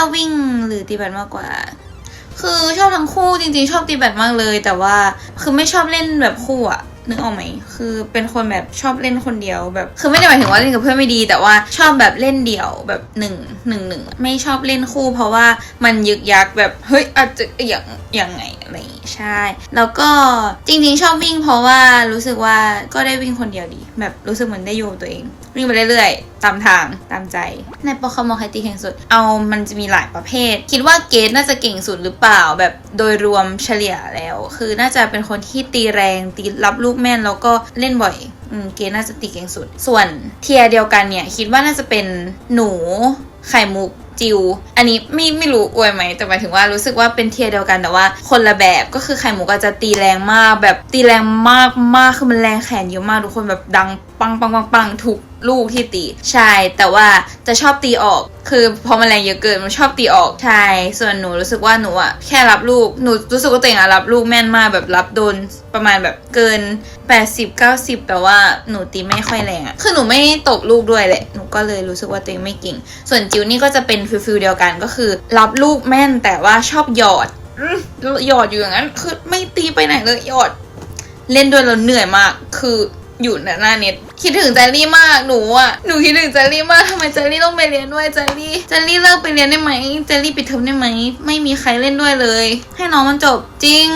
อบวิ่งหรือตีแบดมากกว่า คือชอบทั้งคู่จริงๆ ชอบตีแบดมากเลย แต่ว่าคือไม่ชอบเล่นแบบคู่อะนึกออกไหม คือเป็นคนแบบชอบเล่นคนเดียวแบบ คือไม่ได้หมายถึงว่าเล่นกับเพื่อนไม่ดี แต่ว่าชอบแบบเล่นเดี่ยวแบบหนึ่งหนึ่งหนึ่งไม่ชอบเล่นคู่ เพราะว่ามันยึกยักแบบเฮ้ยอาจจะอย่างอย่างไง อะไรอย่างงี้ใช่ แล้วก็จริงๆชอบวิ่งเพราะว่ารู้สึกว่าก็ได้วิ่งคนเดียวดี แบบรู้สึกเหมือนได้อยู่ตัวเอง วิ่งไปเรื่อยๆ ตามทางตามใจ ในโปเกมอนใครตีเก่งสุด เอามันจะมีหลายประเภท คิดว่าเกตน่าจะเก่งสุดหรือเปล่า แบบโดยรวมเฉลี่ยแล้ว คือน่าจะเป็นคนที่ตีแรงตีรับลูกแม่นแล้วก็เล่นบ่อยอืมเกตน่าจะตีเก่งสุด ส่วนเทียเดียวกันเนี่ย คิดว่าน่าจะเป็นหนูไข่มุก จิว อันนี้ไม่ไม่รู้อวยไหมแต่หมายถึงว่ารู้สึกว่าเป็นเทียเดียวกันแต่ว่า คนละแบบก็คือไข่มุกอาจจะตีแรงมาก แบบตีแรงมากมากคือมันแรงแขนเยอะมากทุกคนแบบดังปังปังปังปังทุก ลูกที่ตีใช่แต่ว่าจะชอบตีออก คือพอมันแรงเยอะเกินมันชอบตีออกใช่ส่วนหนูรู้สึกว่าหนูอะแค่รับลูกหนูรู้สึกว่าตัวเองอะรับลูกแม่นมากแบบรับโดนประมาณแบบเกิน 80 90แต่ว่าหนูตีไม่ค่อยแรงอะคือหนูไม่ตกลูกด้วยแหละหนูก็เลยรู้สึกว่าตัวเองไม่เก่ง ส่วนจิวนี่ก็จะเป็นฟิลฟิลเดียวกันก็คือ รับลูกแม่นแต่ว่าชอบหยอดหยอดอยู่อย่างนั้น คือไม่ตีไปไหนเลยหยอด เล่นด้วยแล้วเหนื่อยมาก คืออยู่หน้าเน็ต คิดถึงเจลลี่มากหนูอะหนูคิดถึงเจลลี่มากทำไมเจลลี่ต้องไปเรียนด้วยเจลลี่เจลลี่เลิกไปเรียนได้ไหมเจลลี่ปิดเทอมได้ไหมไม่มีใครเล่นด้วยเลย ให้น้องมันจบจริง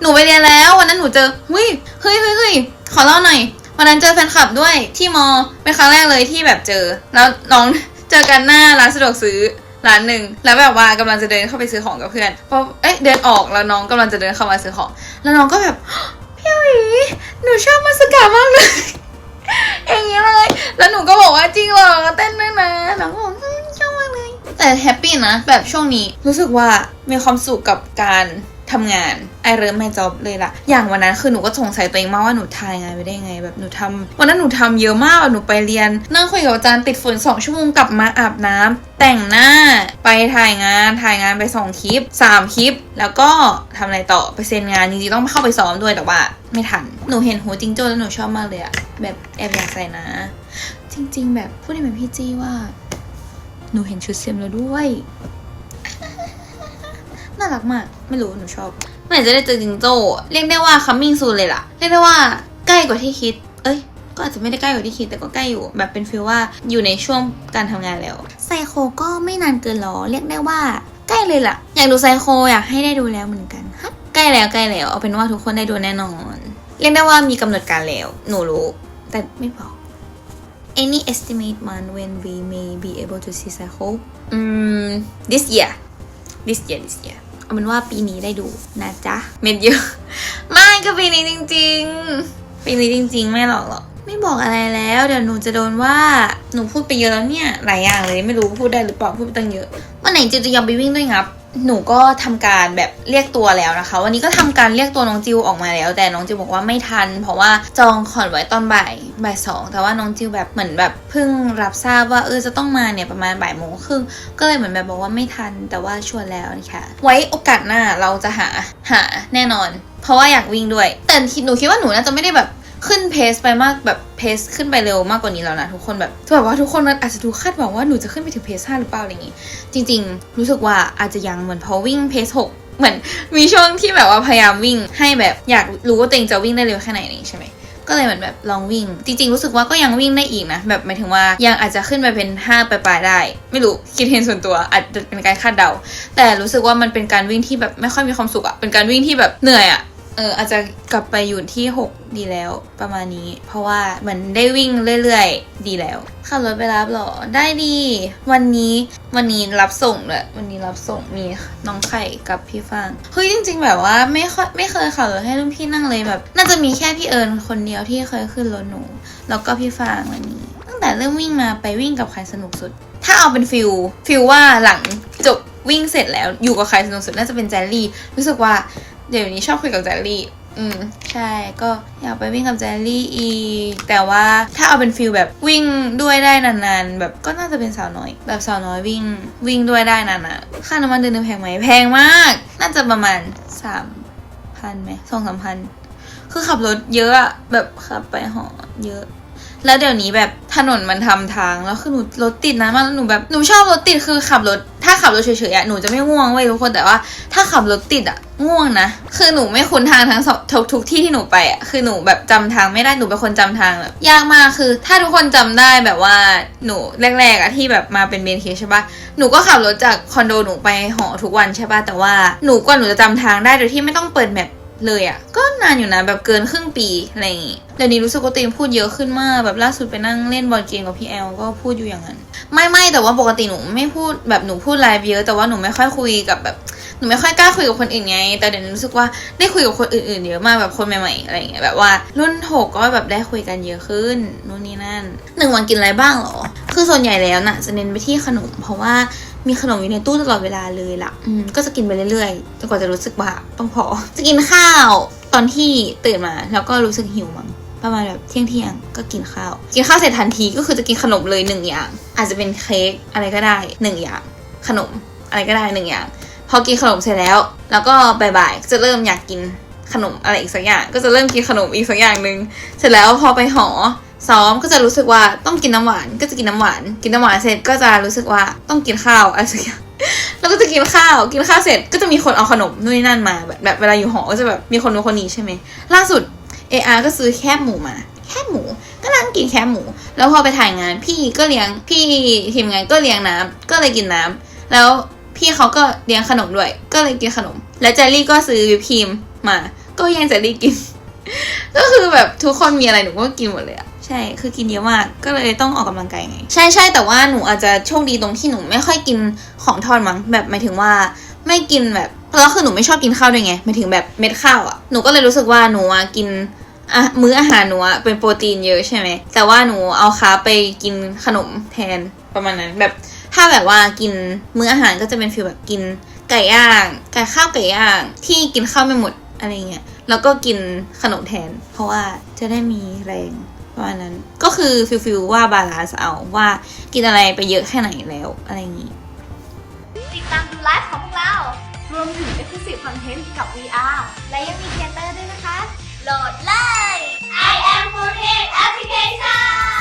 หนูไปเรียนแล้ววันนั้นหนูเจอเฮ้ยเฮ้ยเฮ้ยเฮ้ยขอเล่าหน่อยวันนั้นเจอแฟนคลับด้วยที่มอเป็นครั้งแรกเลยที่แบบเจอ แล้วน้องเจอกันหน้าร้านสะดวกซื้อร้านหนึ่งแล้วแบบว่ากำลังจะเดินเข้าไปซื้อของกับเพื่อนพอเอ๊ะเดินออกแล้วน้องกำลังจะเดินเข้ามาซื้อของ แล้วน้องก็แบบพี่หวีหนูชอบมาสกามากเลย อย่างนี้เลย แล้วหนูก็บอกว่าจริงเหรอเต้นด้วยนะน้องก็บอกอืมชอบมากเลย แต่แฮปปี้นะ แบบช่วงนี้รู้สึกว่ามีความสุขกับการ ทำงานไอเริ่มไม่จอบเลยล่ะอย่างวันนั้นคือหนูก็สงสัยตัวเองมากว่าหนูทายงานไปได้ยังไง แบบหนูทำวันนั้นหนูทำเยอะมากหนูไปเรียน นั่งคุยกับอาจารย์ติดฝนสองชั่วโมงกลับมาอาบน้ำแต่งหน้าไปถ่ายงานถ่ายงานไปสองคลิปสามคลิป แล้วก็ทำอะไรต่อไปเซ็นงานจริงๆต้องเข้าไปซ้อมด้วยแต่ว่า ไม่ทันหนูเห็นหัวจิงโจ้แล้วหนูชอบมากเลยอะแบบแอบอยากใส่นะ จริง ๆ แบบพูดให้เหมือนพี่จี้ว่า หนูเห็นชุดเซมแล้วด้วยารักมาก ไม่รู้หนูชอบเมื่อไหร่จะได้เจอจิงโจ้เรียกได้ว่าคัมมิ่งซูเลยล่ะ เรียกได้ว่าใกล้กว่าที่คิด เอ้ย ก็อาจจะไม่ได้ใกล้กว่าที่คิดแต่ก็ใกล้อยู่ แบบเป็นฟีลว่าอยู่ในช่วงการทำงานแล้วไซโคก็ไม่นานเกินรอเรียกได้ว่า ใกล้เลยล่ะ อยากดูไซโคอยากให้ได้ดูแล้วเหมือนกันฮะใกล้แล้วใกล้แล้วเอาเป็นว่าทุกคนได้ดูแน่นอน เรียกได้ว่ามีกำหนดการแล้วหนูรู้ แต่ไม่บอก Any estimate month when we may be able to see cycle อืม this year this year this year เอาเป็นว่าปีนี้ได้ดูนะจ๊ะ เม็ดเยอะ ไม่ก็ปีนี้จริง ๆ ปีนี้จริง ๆ ไม่หรอกหรอก ไม่บอกอะไรแล้วเดี๋ยวหนูจะโดนว่าหนูพูดไปเยอะแล้วเนี่ยหลายอย่างเลยไม่รู้พูดได้หรือเปล่าพูดไปตั้งเยอะวันไหนจิวจะยอมไปวิ่งด้วยงับ หนูก็ทำการแบบเรียกตัวแล้วนะคะ วันนี้ก็ทำการเรียกตัวน้องจิวออกมาแล้ว แต่น้องจิวบอกว่าไม่ทัน เพราะว่าจองคอนไว้ตอนบ่ายบ่ายสองแต่ว่าน้องจิวแบบเหมือนแบบเพิ่งรับทราบว่าเออจะต้องมาเนี่ยประมาณบ่ายโมงครึ่งก็เลยเหมือนแบบบอกว่าไม่ทันแต่ว่าชวนแล้วนะคะไว้โอกาสหน้าเราจะหาหาแน่นอน เพราะว่าอยากวิ่งด้วย แต่หนูคิดว่าหนูน่าจะไม่ได้แบบ ขึ้นเพสไปมากแบบเพสขึ้นไปเร็วมากกว่านี้แล้วนะทุกคนแบบแบบว่าทุกคนอาจจะดูคาดหวังว่าหนูจะขึ้นไปถึงเพสห้าหรือเปล่าอะไรอย่างงี้ จริง ๆ รู้สึกว่าอาจจะยังเหมือนพอวิ่งเพสหกเหมือนมีช่วงที่แบบว่าพยายามวิ่งให้แบบอยากรู้ว่าตัวเองจะวิ่งได้เร็วแค่ไหนนี่ใช่ไหมก็เลยเหมือนแบบลองวิ่ง จริง ๆ รู้สึกว่าก็ยังวิ่งได้อีกนะ แบบหมายถึงว่ายังอาจจะขึ้นไปเป็น5ปลายๆได้ ไม่รู้คิดเห็นส่วนตัวอาจจะเป็นการคาดเดา แต่รู้สึกว่ามันเป็นการวิ่งที่แบบไม่ค่อยมีความสุขอะเป็นการวิ่งที่แบบเหนื่อยอะ เอออาจจะกลับไปอยู่ที่ 6 ดีแล้วประมาณนี้ เพราะว่าเหมือนได้วิ่งเรื่อยๆ ดีแล้วขับรถไปรับเหรอ ได้ดี วันนี้วันนี้รับส่งเลยวันนี้รับส่งมีน้องไข่กับพี่ฟางเฮ้ยจริง ๆ แบบว่าไม่ค่อยไม่เคยขับรถให้รุ่นพี่นั่งเลยแบบ น่าจะมีแค่พี่เอิญคนเดียวที่เคยขึ้นรถหนู แล้วก็พี่ฟางวันนี้ ตั้งแต่เริ่มวิ่งมาไปวิ่งกับใครสนุกสุด ถ้าเอาเป็นฟิลฟิลว่าหลังจบวิ่งเสร็จแล้วอยู่กับใครสนุกสุดน่าจะเป็นแจลลี่ รู้สึกว่า เดี๋ยวนี้ชอบคุยกับแจลลี่ อืม ใช่ ก็อยากไปวิ่งกับแจลลี่อีก แต่ว่าถ้าเอาเป็นฟิลแบบวิ่งด้วยได้นานๆ แบบก็น่าจะเป็นสาวน้อย แบบสาวน้อยวิ่งวิ่งด้วยได้นานๆค่าน้ำมันเดือนนึงแพงไหมแพงมาก น่าจะประมาณสามพันไหมสองสามพัน คือขับรถเยอะอะแบบขับไปหอเยอะแล้วเดี๋ยวนี้แบบถนนมันทำทางแล้วคือหนูรถติดนะมากแล้วหนูแบบหนูชอบรถติดคือขับรถ ถ้าขับรถเฉยๆอะหนูจะไม่ง่วงเว้ยทุกคนแต่ว่าถ้าขับรถติดอะง่วงนะคือหนูไม่คุ้นทางทั้งสองทุกทุกที่ที่หนูไปอะคือหนูแบบจำทางไม่ได้หนูเป็นคนจำทางแบบยากมากคือ ถ้าทุกคนจำได้แบบว่าหนูแรกๆอะที่แบบมาเป็นเบนเคใช่ปะหนูก็ขับรถจากคอนโดหนูไปหอทุกวันใช่ปะแต่ว่าหนูกว่าหนูจะจำทางได้โดยที่ไม่ต้องเปิดแมป เลยอะ่ะ ก็นานอยู่นะแบบเกินครึ่งปีอะไรอย่างงี้เดี๋ยวนี้รู้สึกว่าตัวเองพูดเยอะขึ้นมากแบบล่าสุดไปนั่งเล่นบอลเกมกับพี่แอลก็พูดอยู่อย่างนั้น ไม่ไม่แต่ว่าปกติหนูไม่พูดแบบหนูพูดไลฟ์เยอะแต่ว่าหนูไม่ค่อยคุยกับแบบหนูไม่ค่อยกล้าคุยกับคนอื่นไง แต่เดี๋ยวนี้รู้สึกว่าได้คุยกับคนอื่นๆเยอะมากแบบคนใหม่ๆอะไรอย่างเงี้ยแบบว่ารุ่นหกก็แบบได้คุยกันเยอะขึ้นนู่นนี่นั่นหนึ่งวันกินอะไรบ้างหรอ คือส่วนใหญ่แล้วน่ะจะเน้นไปที่ขนมเพราะว่า มีขนมอยู่ในตู้ตลอดเวลาเลยล่ะ อืมก็จะกินไปเรื่อยๆจนกว่าจะรู้สึกว่าต้องพอ จะกินข้าวตอนที่ตื่นมาแล้วก็รู้สึกหิวมั้งประมาณแบบเที่ยงเที่ยงก็กินข้าว กินข้าวเสร็จทันทีก็คือจะกินขนมเลยหนึ่งอย่าง อาจจะเป็นเค้กอะไรก็ได้หนึ่งอย่าง ขนมอะไรก็ได้หนึ่งอย่าง พอกินขนมเสร็จแล้ว แล้วก็บ่ายๆจะเริ่มอยากกินขนมอะไรอีกสักอย่าง ก็จะเริ่มกินขนมอีกสักอย่างหนึ่งเสร็จแล้วพอไปหอ ซ้อมก็จะรู้สึกว่าต้องกินน้ำหวานก็จะกินน้ำหวาน กินน้ำหวานเสร็จก็จะรู้สึกว่าต้องกินข้าวอะไรสักอย่างแล้วก็จะกินข้าวกินข้าวเสร็จก็จะมีคนเอาขนมนู่นนนั่นมาแบบแบบเวลาอยู่หอก็จะแบบมีคนนู้นคนนี้ใช่ไหมล่าสุด AR ก็ซื้อแคบหมูมา แคบหมู ก็นั่งกินแคบหมู แล้วพอไปถ่ายงาน พี่ก็เลี้ยงพี่ทีมงานก็เลี้ยงน้ำก็เลยกินน้ำแล้วพี่เขาก็เลี้ยงขนมด้วย ก็เลยกินขนม แล้วเจลลี่ก็ซื้อวิปครีมมา ก็ย่งเจลลี่กิน ก็คือแบบทุกคนมีอะไรหนูก็กินหมดเลยอะ ใช่ คือกินเยอะมาก ก็เลยต้องออกกำลังกายไง ใช่ใช่แต่ว่าหนูอาจจะโชคดีตรงที่หนูไม่ค่อยกินของทอดมั้ง แบบหมายถึงว่าไม่กินแบบแล้วคือหนูไม่ชอบกินข้าวด้วยไงหมายถึงแบบเม็ดข้าวอะ่ะ หนูก็เลยรู้สึกว่าหนูกินอะมื้ออาหารหนูอะเป็นโปรตีนเยอะใช่ไหม แต่ว่าหนูเอาคาไปกินขนมแทนประมาณนั้น แบบถ้าแบบว่ากินมื้ออาหารก็จะเป็นฟีลแบบกินไก่ย่างไก่ข้าวไก่ย่างที่กินข้าวไม่หมดอะไรเงี้ย แล้วก็กินขนมแทน เพราะว่าจะได้มีแรง ประมาณนั้นก็คือฟิลฟิลว่าบาลานซ์เอาว่ากินอะไรไปเยอะแค่ไหนแล้วอะไรอย่างงี้ ติดตามดูไลฟ์ของพวกเรา รวมถึง Exclusive Content กับ VR และยังมีเทเตอร์ด้วยนะคะ โหลดเลย I am 4 Application